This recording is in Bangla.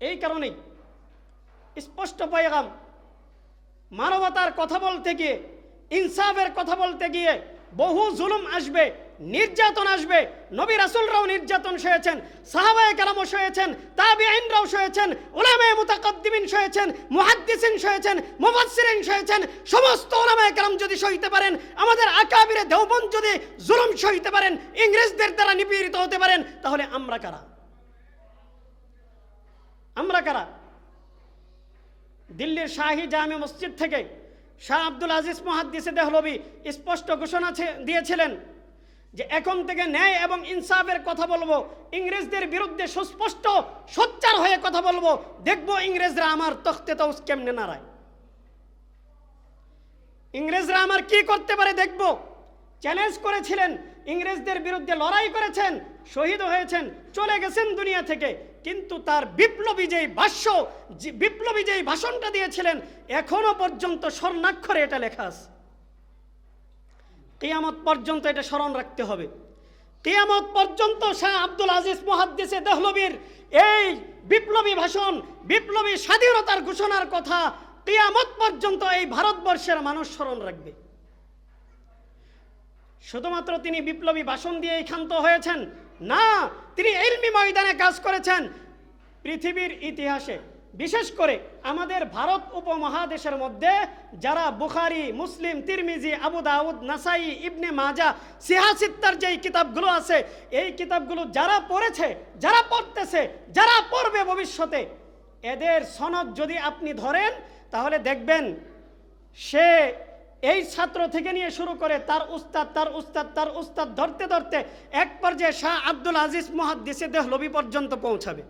এই কারণেই স্পষ্ট পয়গাম মানবতার কথা বলতে গিয়ে, ইনসাফের কথা বলতে গিয়ে বহু জুলুম আসবে, নির্যাতন আসবে। নবী রাসুলরাও নির্যাতন সয়েছেন, সাহাবায়ে কালামও সয়েছেন তাবি আইনরাও সয়েছেন ওলামায়ে মুতাকদ্দিমিন সয়েছেন, মুহাদ্দিসিন সয়েছেন, মুফাসসিরিন সয়েছেন, সমস্ত ওলামায়ে কালাম যদি সইতে পারেন, আমাদের আকাবিরে দেওবন যদি জুলুম সইতে পারেন, ইংরেজদের দ্বারা নিপীড়িত হতে পারেন, তাহলে আমরা কারা? কারা? দিল্লির শাহী জামে মসজিদ থেকে শাহ আব্দুল আজিজ মহাদ্দিসে দেহলবি স্পষ্ট ঘোষণা দিয়েছিলেন যে এখন থেকে ন্যায় এবং ইনসাফের কথা বলব, ইংরেজদের বিরুদ্ধে সুস্পষ্ট, সোচ্চার হয়ে কথা বলব, দেখব ইংরেজরা আমার তখতে তাউস কেমনে নাড়ায়। ইংরেজরা আমার কি করতে পারে দেখব? চ্যালেঞ্জ করেছিলেন ইংরেজদের বিরুদ্ধে লড়াই করেছেন, শহীদ হয়েছেন, চলে গেছেন দুনিয়া থেকে। কিন্তু তার বিপ্লবী যেই ভাষ্য বিপ্লবী যেই ভাষণটা দিয়েছিলেন, এখনও পর্যন্ত স্বর্ণাক্ষরে এটা লেখা আছে। কিয়ামত পর্যন্ত এটা স্মরণ রাখতে হবে। কেয়ামত পর্যন্ত শাহ আব্দুল আজিজ মুহাদ্দিসে দেহলবীর এই বিপ্লবী ভাষণ, বিপ্লবী স্বাধীনতার ঘোষণার কথা কেয়ামত পর্যন্ত এই ভারতবর্ষের মানুষ স্মরণ রাখবে। শুধুমাত্র তিনি বিপ্লবী ভাষণ দিয়েই ক্ষান্ত হয়েছেন। না, তিনি এলমি ময়দানে কাজ করেছেন। পৃথিবীর ইতিহাসে, বিশেষ করে আমাদের ভারত উপমহাদেশের মধ্যে, যারা বুখারি, মুসলিম, তিরমিজি, আবু দাউদ, নাসাই, ইবনে মাজা সিহাসিত্তার যেই কিতাবগুলো আছে, এই কিতাবগুলো যারা পড়েছে, যারা পড়তেছে, যারা পড়বে ভবিষ্যতে, এদের সনদ যদি আপনি ধরেন, তাহলে দেখবেন সে এই ছাত্র থেকে নিয়ে শুরু করে তার উস্তাদ তার উস্তাদ তার উস্তাদ ধরতে ধরতে এক পর্যায়ে শাহ আব্দুল আজিজ মহাদ্দিসে দেহলবি পর্যন্ত পৌঁছাবে।